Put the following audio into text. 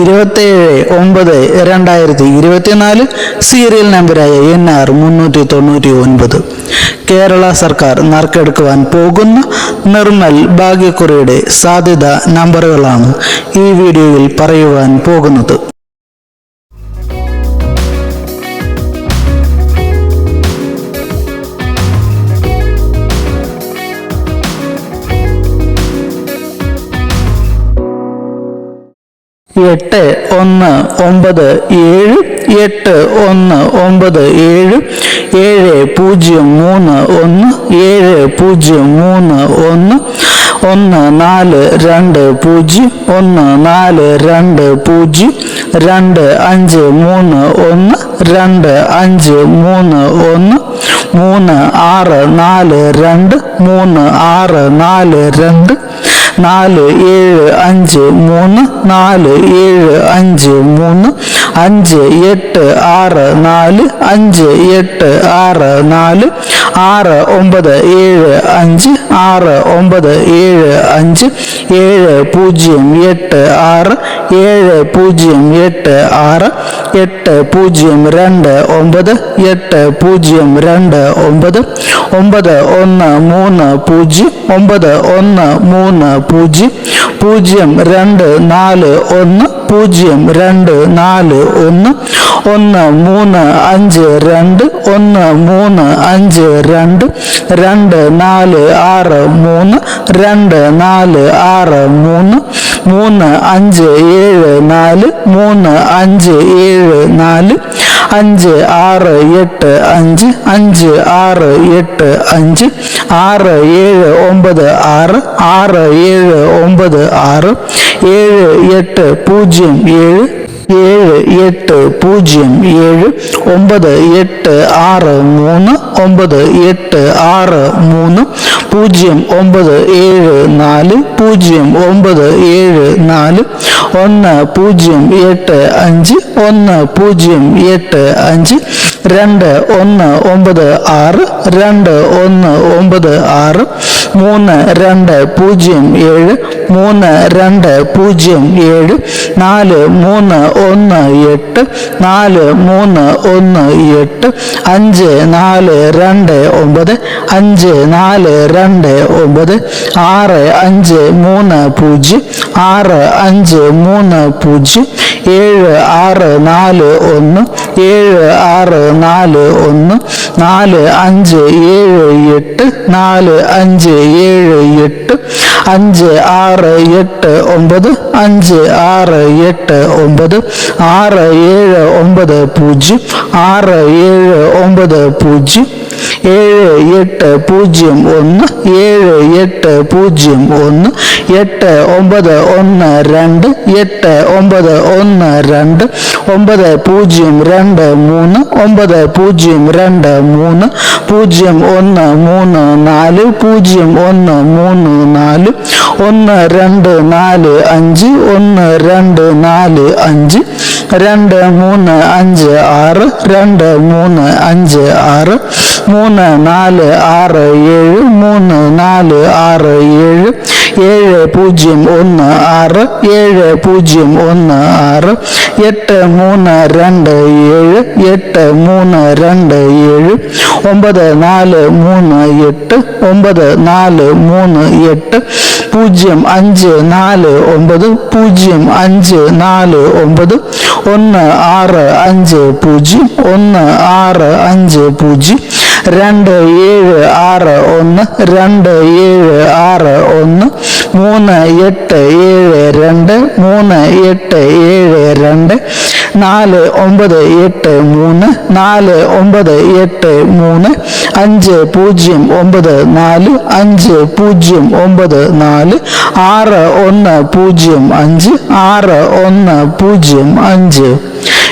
ഇരുപത്തേഴ് ഒമ്പത് രണ്ടായിരത്തി ഇരുപത്തിനാല് സീരിയൽ നമ്പരായ എൻ ആർ മുന്നൂറ്റി തൊണ്ണൂറ്റി ഒൻപത് കേരള സർക്കാർ നറുക്കെടുക്കുവാൻ പോകുന്ന നിർമ്മൽ ഭാഗ്യക്കുറിയുടെ സാധ്യത നമ്പറുകളാണ് ഈ വീഡിയോയിൽ പറയുവാൻ പോകുന്നത്. എട്ട് ഒന്ന് ഒമ്പത് ഏഴ് എട്ട് ഒന്ന് ഒമ്പത് ഏഴ് ഏഴ് പൂജ്യം മൂന്ന് ഒന്ന് ഏഴ് പൂജ്യം മൂന്ന് ഒന്ന് ഒന്ന് നാല് രണ്ട് പൂജ്യം ഒന്ന് നാല് രണ്ട് പൂജ്യം രണ്ട് അഞ്ച് മൂന്ന് ഒന്ന് രണ്ട് അഞ്ച് മൂന്ന് ഒന്ന് മൂന്ന് ആറ് നാല് രണ്ട് മൂന്ന് ആറ് നാല് രണ്ട് നാല് ഏഴ് അഞ്ച് മൂന്ന് നാല് ഏഴ് അഞ്ച് മൂന്ന് അഞ്ച് എട്ട് ആറ് നാല് അഞ്ച് എട്ട് ആറ് നാല് ആറ് ഒമ്പത് ഏഴ് അഞ്ച് ആറ് ഒമ്പത് ഏഴ് അഞ്ച് ഏഴ് പൂജ്യം എട്ട് ആറ് ഏഴ് പൂജ്യം എട്ട് ആറ് എട്ട് പൂജ്യം രണ്ട് ഒമ്പത് എട്ട് പൂജ്യം രണ്ട് ഒമ്പത് ഒമ്പത് ഒന്ന് മൂന്ന് പൂജ്യം ഒമ്പത് ഒന്ന് മൂന്ന് പൂജ്യം പൂജ്യം രണ്ട് നാല് ഒന്ന് പൂജ്യം രണ്ട് നാല് ഒന്ന് ഒന്ന് മൂന്ന് അഞ്ച് രണ്ട് ഒന്ന് മൂന്ന് അഞ്ച് രണ്ട് രണ്ട് നാല് ആറ് മൂന്ന് രണ്ട് നാല് ആറ് മൂന്ന് മൂന്ന് അഞ്ച് ഏഴ് നാല് മൂന്ന് അഞ്ച് ഏഴ് നാല് അഞ്ച് ആറ് എട്ട് അഞ്ച് അഞ്ച് ആറ് എട്ട് അഞ്ച് ആറ് ഏഴ് ഒമ്പത് ആറ് ആറ് ഏഴ് ഒമ്പത് ആറ് ഏഴ് എട്ട് പൂജ്യം ഏഴ് ഏഴ് എട്ട് പൂജ്യം ഏഴ് ഒമ്പത് എട്ട് ആറ് മൂന്ന് ഒമ്പത് എട്ട് ആറ് മൂന്ന് പൂജ്യം ഒമ്പത് ഏഴ് നാല് പൂജ്യം ഒമ്പത് ഏഴ് നാല് ഒന്ന് പൂജ്യം എട്ട് അഞ്ച് ഒന്ന് പൂജ്യം എട്ട് അഞ്ച് രണ്ട് ഒന്ന് ഒമ്പത് ആറ് രണ്ട് ഒന്ന് ഒമ്പത് ആറ് മൂന്ന് രണ്ട് പൂജ്യം ഏഴ് മൂന്ന് രണ്ട് പൂജ്യം ഏഴ് നാല് മൂന്ന് ഒന്ന് എട്ട് നാല് മൂന്ന് ഒന്ന് എട്ട് അഞ്ച് നാല് രണ്ട് ഒമ്പത് അഞ്ച് നാല് രണ്ട് ഒമ്പത് ആറ് അഞ്ച് മൂന്ന് പൂജ്യം ആറ് അഞ്ച് മൂന്ന് പൂജ്യം ഏഴ് ആറ് നാല് ഒന്ന് ഏഴ് ആറ് നാല് ഒന്ന് നാല് അഞ്ച് ഏഴ് എട്ട് നാല് അഞ്ച് ഏഴ് എട്ട് അഞ്ച് ആറ് എട്ട് ഒമ്പത് അഞ്ച് ആറ് എട്ട് ഒമ്പത് ആറ് ഏഴ് ഒമ്പത് പൂജ്യം ആറ് ഏഴ് ഒമ്പത് പൂജ്യം ഏഴ് എട്ട് പൂജ്യം ഒന്ന് ഏഴ് എട്ട് പൂജ്യം ഒന്ന് എട്ട് ഒമ്പത് ഒന്ന് രണ്ട് എട്ട് ഒമ്പത് ഒന്ന് രണ്ട് ഒമ്പത് പൂജ്യം രണ്ട് മൂന്ന് ഒമ്പത് പൂജ്യം രണ്ട് മൂന്ന് പൂജ്യം ഒന്ന് മൂന്ന് നാല് പൂജ്യം ഒന്ന് മൂന്ന് നാല് ഒന്ന് രണ്ട് നാല് അഞ്ച് ഒന്ന് രണ്ട് നാല് അഞ്ച് രണ്ട് മൂന്ന് അഞ്ച് ആറ് രണ്ട് മൂന്ന് അഞ്ച് ആറ് മൂന്ന് നാല് ആറ് ഏഴ് മൂന്ന് നാല് ആറ് ഏഴ് ഏഴ് പൂജ്യം ഒന്ന് ആറ് ഏഴ് പൂജ്യം ഒന്ന് ആറ് എട്ട് മൂന്ന് രണ്ട് ഏഴ് എട്ട് മൂന്ന് രണ്ട് ഏഴ് ഒമ്പത് നാല് മൂന്ന് എട്ട് ഒമ്പത് നാല് മൂന്ന് എട്ട് പൂജ്യം അഞ്ച് നാല് ഒമ്പത് പൂജ്യം അഞ്ച് നാല് ഒമ്പത് ഒന്ന് ആറ് അഞ്ച് പൂജ്യം ഒന്ന് ആറ് അഞ്ച് പൂജ്യം രണ്ട് ഏഴ് ആറ് ഒന്ന് രണ്ട് ഏഴ് ആറ് ഒന്ന് മൂന്ന് എട്ട് ഏഴ് രണ്ട് മൂന്ന് എട്ട് ഏഴ് രണ്ട് നാല് ഒമ്പത് എട്ട് മൂന്ന് നാല് ഒമ്പത് എട്ട് മൂന്ന് അഞ്ച് പൂജ്യം ഒമ്പത് നാല് അഞ്ച് പൂജ്യം ഒമ്പത് നാല് ആറ് ഒന്ന് പൂജ്യം അഞ്ച് ആറ് ഒന്ന് പൂജ്യം അഞ്ച്.